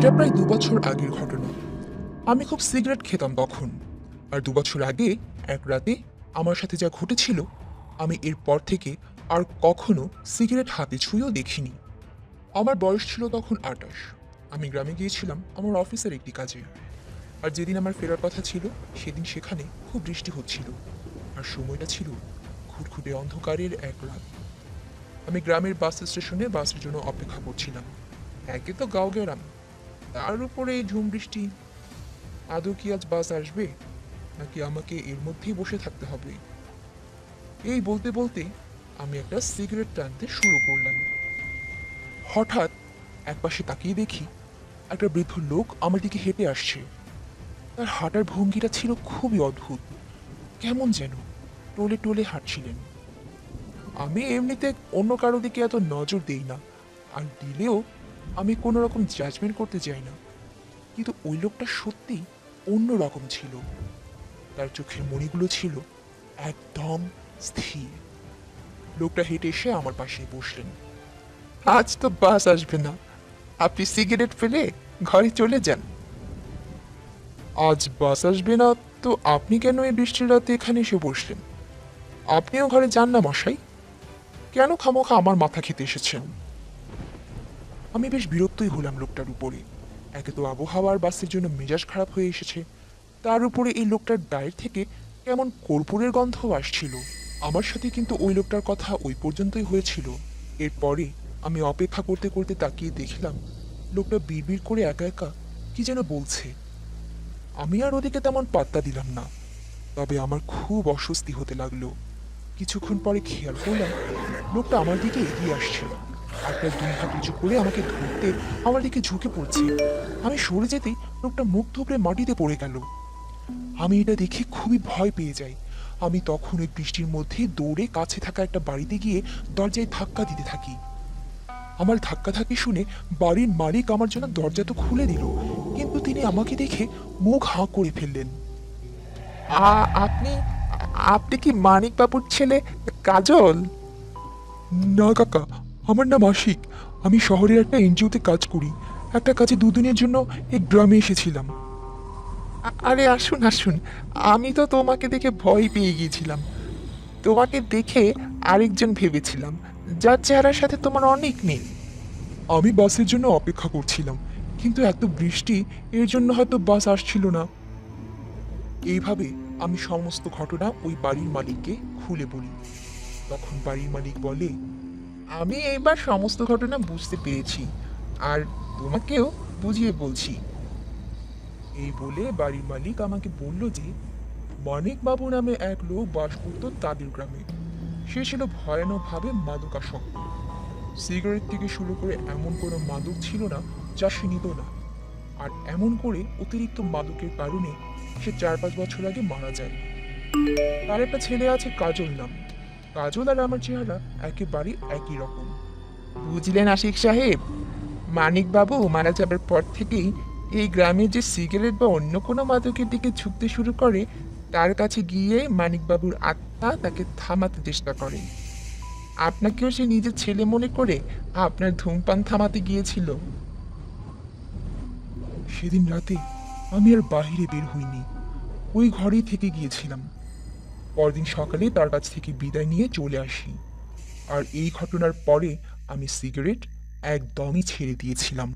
এটা প্রায় দু বছর আগের ঘটনা। আমি খুব সিগারেট খেতাম তখন। আর দু বছর আগে, এক রাতে আমার সাথে যা ঘটেছিল, আমি এরপর থেকে আর কখনো সিগারেট হাতে ছুঁয়েও দেখিনি। আমার বয়স ছিল তখন আটাশ। আমি গ্রামে গিয়েছিলাম আমার অফিসের একটি কাজে। আর যেদিন আমার ফেরার কথা ছিল, সেদিন সেখানে খুব বৃষ্টি হচ্ছিল। আর সময়টা ছিল খুটখুটে অন্ধকারের এক রাত। আমি গ্রামের বাস স্টেশনে বাসের জন্য অপেক্ষা করছিলাম। একে তো গাও গেরাম। তার উপরে এই ঝুম বৃষ্টি। আদৌ কি আজ বাস আসবে? নাকি আমাকে এর মধ্যেই বসে থাকতে হবে? এই বলতে বলতে আমি একটা সিগারেট টানতে শুরু করলাম। হঠাৎ একপাশে তাকিয়ে দেখি একটা বৃদ্ধ লোক আমার দিকে হেঁটে আসছে। তার হাঁটার ভঙ্গিটা ছিল খুবই অদ্ভুত। কেমন যেন টোলে টোলে হাঁটছিলেন। আমি এমনিতে অন্য কারও দিকে এত নজর দেই না। আর দিলেও আমি কোনো রকম জাজমেন্ট করতে চাই না। কিন্তু ওই লোকটা সত্যি অন্য রকম ছিল। তার চোখের মণিগুলো ছিল একদম স্থির। লোকটা হেঁটে এসে আমার পাশে বসলেন। আজ তো বাস আসবে না। আপনি সিগারেট ফেলে ঘরে চলে যান। আজ বাস আসবে না তো আপনি কেন এই বৃষ্টির রাতে এখানে এসে বসলেন? আপনিও ঘরে যান না মশাই। কেন খামোখা আমার মাথা খেতে এসেছেন? আমি বেশ বিরক্তই হলাম লোকটার উপরে। একে তো আবহাওয়ার বাসের জন্য মেজাজ খারাপ হয়ে এসেছে। তার উপরে এই লোকটার গায়ের থেকে কেমন কর্পূরের গন্ধও আসছিল। আমার সাথে কিন্তু ওই লোকটার কথা ওই পর্যন্তই হয়েছিল। এরপরে আমি অপেক্ষা করতে করতে তাকিয়ে দেখলাম, লোকটা বিড়বিড় করে একা একা কি যেন বলছে। আমি আর ওদিকে তেমন পাত্তা দিলাম না, তবে আমার খুব অস্বস্তি হতে লাগল। কিছুক্ষণ পরে খেয়াল করলাম, লোকটা আমার দিকে এগিয়ে আসছে। দুই হাত করে আমাকে ধরতে আমার দিকে ঝুঁকে পড়ছে। আমি সরে যেতেই লোকটা মুখ মাটিতে পড়ে গেল। আমি এটা দেখে খুবই ভয় পেয়ে যাই। আমি তখন ওই বৃষ্টির মধ্যে দৌড়ে কাছে থাকা একটা বাড়িতে গিয়ে দরজায় ধাক্কা দিতে থাকি। আমার ধাক্কা ধাক্কি শুনে বাড়ির মালিক আমার জন্য দরজা তো খুলে দিল, কিন্তু তিনি আমাকে দেখে মুখ হাঁ করে ফেললেন। আপনি আপনি কি মানিক বাবুর ছেলে কাজল? না, কাকা আমার নাম আশিক। আমি শহরের একটা এনজিওতে কাজ করি। একটা কাজে দুদিনের জন্য এই গ্রামে এসেছিলাম। আরে, আসুন আসুন। আমি তো তোমাকে দেখে ভয় পেয়ে গিয়েছিলাম। তোমাকে দেখে আরেকজন ভেবেছিলাম, যার চেহারার সাথে তোমার অনেক মিল। আমি বাসের জন্য অপেক্ষা করছিলাম, কিন্তু এত বৃষ্টি, এর জন্য হয়তো বাস আসছিল না। এইভাবে আমি সমস্ত ঘটনা ওই বাড়ির মালিককে খুলে বলি। তখন বাড়ির মালিক বলে আমি এইবার সমস্ত ঘটনা বুঝতে পেরেছি, আর তোমাকেও বুঝিয়ে বলছি। এই বলে বাড়ির মালিক আমাকে বলল যে মানিক বাবু নামে এক লোক বাস করত তাদের গ্রামে। সে ছিল ভয়ানকভাবে মাদকাসক্ত। সিগারেট থেকে শুরু করে এমন কোনো মাদক ছিল না যা সে নিত না, আর এমন করে অতিরিক্ত মাদকের কারণে সে চার পাঁচ বছর আগে মারা যায়। তার একটা ছেলে আছে কাজল নাম। কাজল আর আমার চেহারা একেবারে একই রকম। বুঝলেন আশিক সাহেব মানিক বাবু মারা যাবার পর থেকেই এই গ্রামে যে সিগারেট বা অন্য কোনো মাদকের দিকে ঝুঁকতে শুরু করে, তার কাছে গিয়ে মানিকবাবুর আত্মা তাকে থামাতে চেষ্টা করে আপনাকেও সে নিজের ছেলে মনে করে আপনার ধূমপান থামাতে গিয়েছিল। সেদিন রাতে আমি আর বাহিরে বের হইনি। ওই ঘরেই থেকে গিয়েছিলাম। পরদিন সকালে তার কাছ থেকে বিদায় নিয়ে চলে আসি। আর এই ঘটনার পরে আমি সিগারেট একদমই ছেড়ে দিয়েছিলাম।